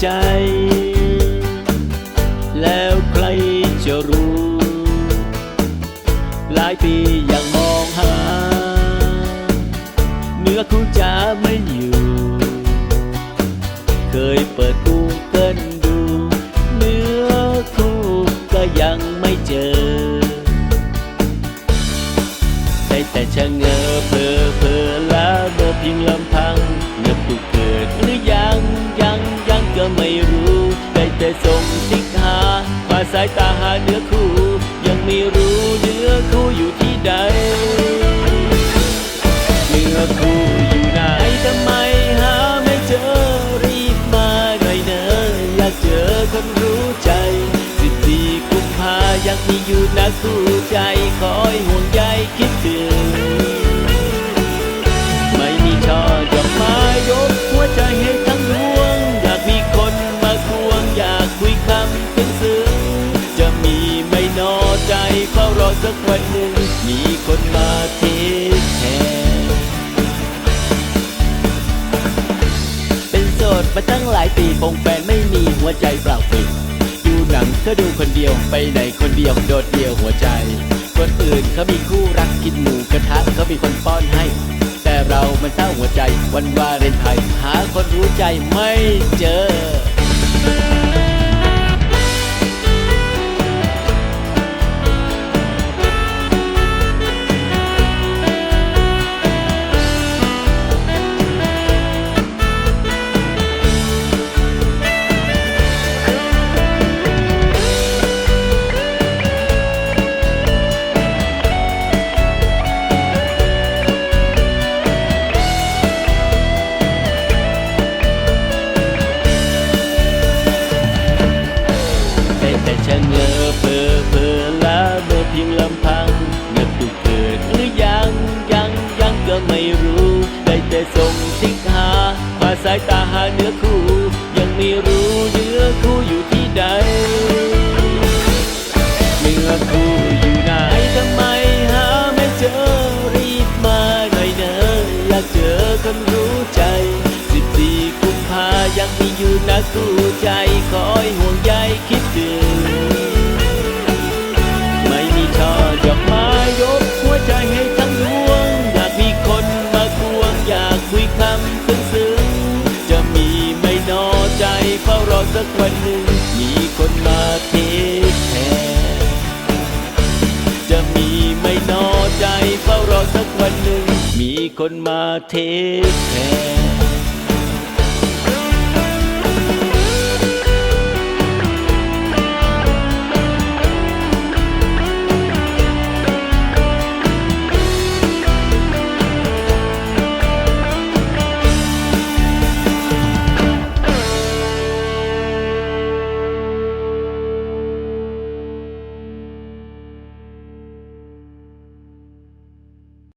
ใจ แล้วใครจะรู้ หลายปียังมองหา เนื้อคู่จะไม่อยู่ เคยเปิดกูเกิลดู เนื้อคู่ก็ยังไม่เจอ ได้แต่ชะเง้อเพอเพอแล้วเมอเพียงลำพังเนื้อคู่เกิดหรือยัง ไม่รู้ ได้แต่ส่งติ๊กหาพาสายตาหาเนื้อคู่ ยังไม่รู้เนื้อคู่อยู่ที่ใด เนื้อคู่อยู่ไหนทำไมหาไม่เจอรีบมาหน่อยเนอะอยากเจอคนรู้ใจสิบสี่กุมภายังมีอยู่นะคู่ใจคอยห่วงใยคิดถึง อสักวันหนึ่งมีคนมาเทแทนเป็นโสดมาตั้งหลายปีคงแฟนไม่มีหัวใจเปล่าเปลี่ยวดูหนังก็ดูคนเดียวไปไหนคนเดียวโดดเดียวหัวใจ คนอื่นเขามีคู่รักกินหมูกระทะเขามีคนป้อนให้ แต่เรามันเศร้าหัวใจวันวาเลนไทน์หาคนรู้ใจไม่เจอ มีอยู่นะคู่ใจคอยห่วงใยคิดถึง ไม่มีช่อดอกไม้ยกหัวใจให้ทั้งดวงอยากมีคนมาควงอยากคุยคำซึ้งๆจะมีไม่นอใจเฝ้ารอสักวันหนึ่ง มีคนมาเทคแทนจะมีไม่นอใจเฝ้ารอสักวันหนึ่ง มีคนมาเทคแทน